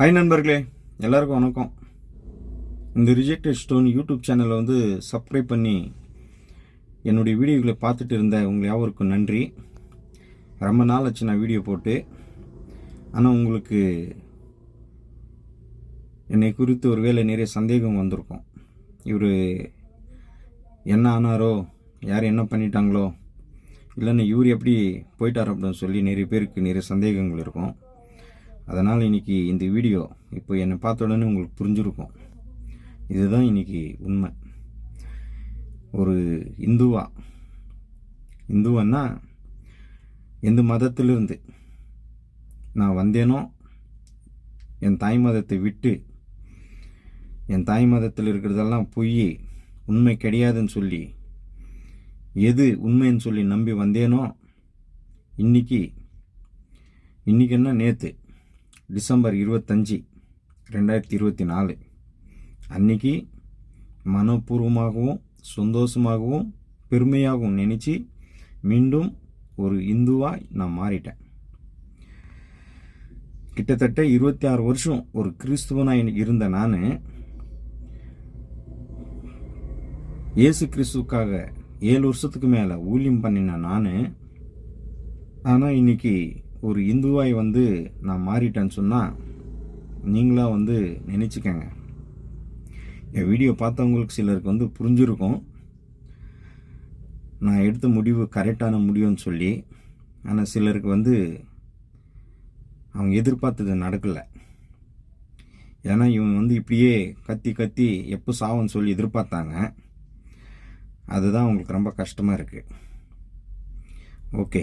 Hi நண்பர்களே. எல்லாருக்கும் வணக்கம். இந்த ரிஜெக்டட் ஸ்டோன் யூடியூப் சேனலை வந்து சப்ஸ்கிரைப் பண்ணி என்னுடைய வீடியோக்களை பார்த்துட்டு இருந்த உங்கள் யாவருக்கும் நன்றி. ரொம்ப நாள் ஆச்சு நான் வீடியோ போட்டு. ஆனால் உங்களுக்கு என்னை குறித்து ஒரு வேளை நிறைய சந்தேகம் வந்திருக்கும். இவர் என்ன ஆனாரோ யார் என்ன பண்ணிட்டாங்களோ இல்லைன்னா இவர் எப்படி போயிட்டார் அப்படின்னு சொல்லி நிறைய பேருக்கு நிறைய சந்தேகங்கள் இருக்கும். அதனால் இன்னைக்கு இந்த வீடியோ இப்போ என்னை பார்த்த உடனே உங்களுக்கு புரிஞ்சிருக்கும். இதுதான் இன்றைக்கி உண்மை. ஒரு இந்துவா. இந்துவன்னா எந்த மதத்திலிருந்து நான் வந்தேனோ என் தாய் மதத்தை விட்டு என் தாய் மதத்தில் இருக்கிறதெல்லாம் பொய் உண்மை கிடையாதுன்னு சொல்லி எது உண்மைன்னு சொல்லி நம்பி வந்தேனோ இன்னைக்கு இன்றைக்கி என்ன நேற்று டிசம்பர் இருபத்தஞ்சி ரெண்டாயிரத்தி இருபத்தி நாலு. அன்னைக்கு மனப்பூர்வமாகவும் சந்தோஷமாகவும் பெருமையாகவும் நினச்சி மீண்டும் ஒரு இந்துவாக நான் மாறிட்டேன். கிட்டத்தட்ட இருபத்தி ஆறு வருஷம் ஒரு கிறிஸ்துவனாக இருந்த நான் இயேசு கிறிஸ்துக்காக ஏழு வருஷத்துக்கு மேலே ஊழியம் பண்ணின நான் ஆனால் இன்றைக்கி ஒரு இந்துவாய் வந்து நான் மாறிட்டேன்னு சொன்னால் நீங்களாக வந்து நினச்சிக்கங்க. என் வீடியோ பார்த்தவங்களுக்கு சிலருக்கு வந்து புரிஞ்சிருக்கும். நான் எடுத்த முடிவு கரெக்டான முடிவுன்னு சொல்லி ஆனால் சிலருக்கு வந்து அவங்க எதிர்பார்த்தது நடக்கலை. ஏன்னா இவன் வந்து இப்படியே கத்தி கத்தி எப்போ சாவுன்னு சொல்லி எதிர்பார்த்தாங்க. அதுதான் அவங்களுக்கு ரொம்ப கஷ்டமாக இருக்குது ஓகே.